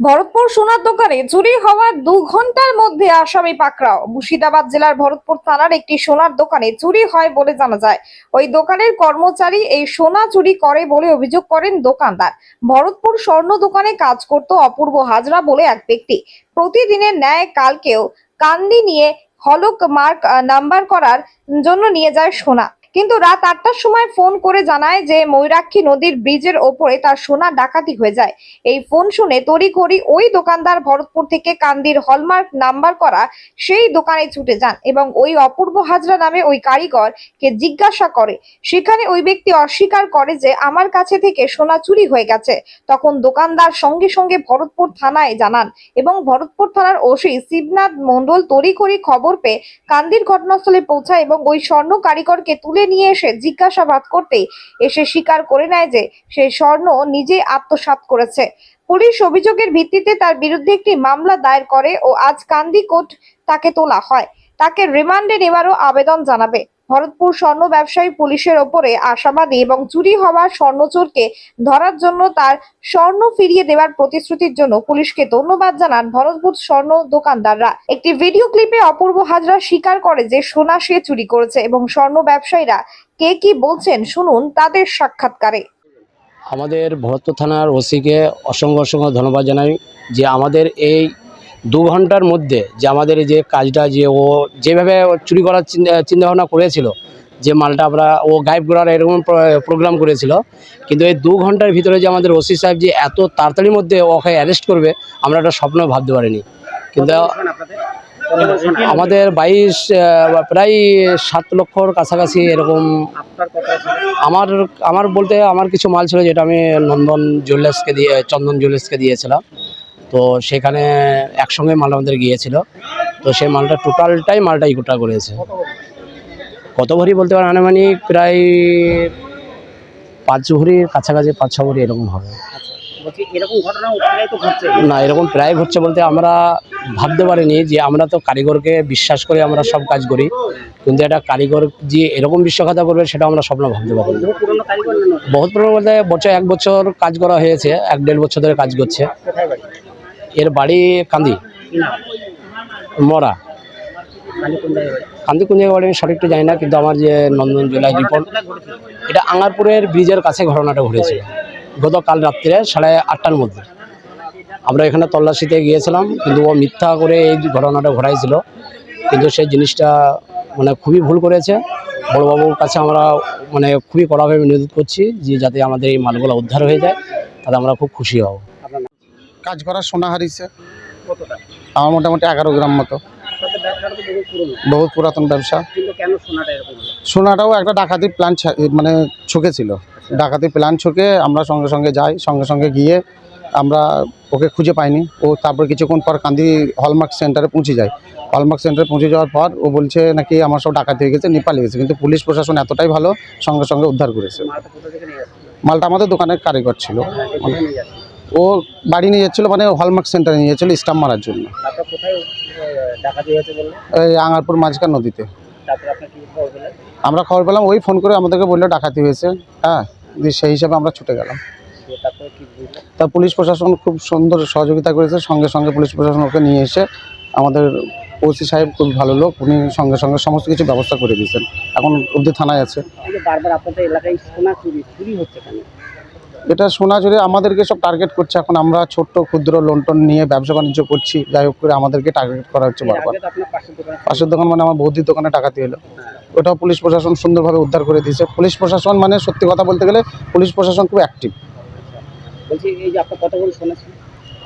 ভরতপুর সোনার দোকানে চুরি হওয়ার দু ঘণ্টার মধ্যে আসামি পাকড়াও। মুর্শিদাবাদ জেলার ভরতপুর থানার একটি সোনার দোকানে চুরি হয় বলে জানা যায়। ওই দোকানের কর্মচারী এই সোনা চুরি করে বলে অভিযোগ করেন দোকানদার। ভরতপুর স্বর্ণ দোকানে কাজ করত অপূর্ব হাজরা বলে এক ব্যক্তি। প্রতিদিনের ন্যায় কালকেও কান্দি নিয়ে হলক মার্ক নাম্বার করার জন্য নিয়ে যায় সোনা। কিন্তু রাত আটটার সময় ফোন করে জানায় যে ময়ূরাক্ষী নদীর ব্রিজের ওপরে তার সোনা ডাকাতি হয়ে যায়। এই ফোন শুনে তড়িঘড়ি ওই দোকানদার ভরতপুর থেকে কান্দির হলমার্ক নাম্বার করা সেই দোকানে ছুটে যান এবং ওই অপূর্ব হাজরা নামে ওই কারিগর কে জিজ্ঞাসা করে। সেখানে ওই ব্যক্তি অস্বীকার করে যে আমার কাছে থেকে সোনা চুরি হয়ে গেছে। তখন দোকানদার সঙ্গে সঙ্গে ভরতপুর থানায় জানান এবং ভরতপুর থানার ওসি শিবনাথ মণ্ডল তড়িঘড়ি খবর পেয়ে কান্দির ঘটনাস্থলে পৌঁছায় এবং ওই স্বর্ণ কারিগরকে তুলে নিয়ে এসে জিজ্ঞাসাবাদ করতে এসে স্বীকার করে নেয় যে সে স্বর্ণ নিজেই আত্মসাত করেছে। পুলিশ অভিযোগের ভিত্তিতে তার বিরুদ্ধে একটি মামলা দায়ের করে ও আজ কান্দি কোর্ট তাকে তোলা হয়। তাকে রিমান্ডে নেওয়ারও আবেদন জানাবে। ভরতপুর স্বর্ণ ব্যবসায়ী পুলিশের ওপরে আশাবাদী এবং চুরি হওয়া স্বর্ণচোরকে ধরার জন্য তার স্বর্ণ ফিরিয়ে দেওয়ার প্রতিশ্রুতির জন্য পুলিশকে ধন্যবাদ জানান ভরতপুর স্বর্ণ দোকানদাররা। একটি ভিডিও ক্লিপে অপূর্ব হাজরা স্বীকার করে যে সোনা সে চুরি করেছে এবং স্বর্ণ ব্যবসায়ীরা কে কি বলছেন শুনুন তাদের সাক্ষাৎকারে। আমাদের ভরতপুর থানার ওসিকে অসংখ্য অসংখ্য ধন্যবাদ জানাই যে আমাদের এই দু ঘণ্টার মধ্যে যে আমাদের যে কাজটা যে ও যেভাবে চুরি করার চিন্তা- চিন্তাভাবনা করেছিল, যে মালটা আমরা, ও গায়েব করার এরকম প্রোগ্রাম করেছিল, কিন্তু এই দু ঘণ্টার ভিতরে যে আমাদের ওসি সাহেব যে এত তাড়াতাড়ির মধ্যে ওকে অ্যারেস্ট করবে, আমরা একটা স্বপ্ন ভাবতে পারিনি। কিন্তু আমাদের বাইশ প্রায় সাত লক্ষর কাছাকাছি এরকম আমার আমার বলতে আমার কিছু মাল ছিল যেটা আমি নন্দন জুয়েলার্সকে দিয়ে, চন্দন জুয়েলার্সকে দিয়েছিলাম। তো সেখানে একসঙ্গে মাল আমাদের গিয়েছিল। তো সেই মালটা টোটালটাই মালটা ইকোটা করেছে। কত ভরি বলতে পারেন আনুমানিক প্রায় পাঁচ ভরির কাছাকাছি পাঁচ ছ ভরি এরকম হবে। না এরকম প্রায় ঘটছে বলতে আমরা ভাবতে পারিনি যে আমরা তো কারিগরকে বিশ্বাস করে আমরা সব কাজ করি। কিন্তু একটা কারিগর যে এরকম বিশ্বখাতা করবে সেটা আমরা স্বপ্ন ভাবতে নতুন? বহুত পুরনো বলতে বছর এক বছর কাজ করা হয়েছে এক দেড় বছর ধরে কাজ করছে। এর বাড়ি কান্দি। মরা। কান্দি কোন বাড়ি আমি সঠিকটা জানি না, কিন্তু আমার যে নন্দন জুলাই রিপোর্ট, এটা আঙারপুরের ব্রিজের কাছে ঘটনাটা ঘটেছিল গতকাল রাত্রে সাড়ে আটটার মধ্যে। আমরা এখানে তল্লাশিতে গিয়েছিলাম, কিন্তু ও মিথ্যা করে এই ঘটনাটা ঘটাইছিল। কিন্তু সেই জিনিসটা মানে খুবই ভুল করেছে। বড়বাবুর কাছে আমরা মানে খুবই কড়াভাবে নিয়োজিত করছি যে যাতে আমাদের এই মালগুলো উদ্ধার হয়ে যায়, তাতে আমরা খুব খুশি হব। কাজ করার সোনা হারিয়েছে। আমার মোটামুটি এগারো গ্রাম মতো। বহু পুরাতন ব্যবসা। সোনাটাও একটা ডাকাতি প্ল্যান মানে ছকে ছিল ডাকাতি প্ল্যান ছকে আমরা সঙ্গে সঙ্গে যাই সঙ্গে সঙ্গে গিয়ে আমরা ওকে খুঁজে পাইনি। ও তারপর কিছুক্ষণ পর কান্দি হলমার্ক সেন্টারে পৌঁছে যায়। হলমার্ক সেন্টারে পৌঁছে যাওয়ার পর ও বলছে নাকি আমার সব ডাকাতি হয়ে গেছে নেপালে গেছে কিন্তু পুলিশ প্রশাসন এতটাই ভালো সঙ্গে সঙ্গে উদ্ধার করেছে। মালটা আমাদের দোকানের কারিগর ছিল। ও বাড়ি নিয়ে যাচ্ছিল মানে হলমার্ক সেন্টারে নিয়ে যাচ্ছিল স্টাম্প মারার জন্য। এই আঙারপুর মাঝখান নদীতে। আমরা খবর পেলাম ওই ফোন করে আমাদেরকে বলল ডাকাতি হয়েছে হ্যাঁ দিয়ে সেই হিসাবে আমরা ছুটে গেলাম। তা পুলিশ প্রশাসন খুব সুন্দর সহযোগিতা করেছে সঙ্গে সঙ্গে পুলিশ প্রশাসন ওকে নিয়ে এসে আমাদের ওসি সাহেব খুব ভালো লোক উনি সঙ্গে সঙ্গে সমস্ত কিছু ব্যবস্থা করে দিয়েছেন। এখন অবধি থানায় আছে। বারবার আপনাদের এলাকায় সোনা চুরি চুরি হচ্ছে কেন? এটা শোনা জুড়ে আমাদেরকে সব টার্গেট করছে। এখন আমরা ছোট্ট ক্ষুদ্র লোনটোন নিয়ে ব্যবসা বাণিজ্য করছি। যাই হোক করে আমাদেরকে টার্গেট করা হচ্ছে বারবার। পাশের দোকান মানে আমার বৌদির দোকানে টাকাতে এলো। ওটাও পুলিশ প্রশাসন সুন্দরভাবে উদ্ধার করে দিয়েছে। পুলিশ প্রশাসন মানে সত্যি কথা বলতে গেলে পুলিশ প্রশাসন খুব অ্যাক্টিভ বলছি এই যে আপনার কতগুলো সোনা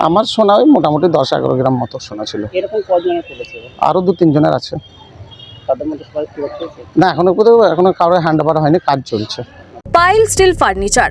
আমার শোনা ওই মোটামুটি দশ এগারো গ্রাম মতো শোনা ছিল। এরকম আরও দু তিনজনের আছে। না এখনও কোথাও এখনও কারোর হ্যান্ড ওভার হয়নি কাজ চলছে। Pile steel furniture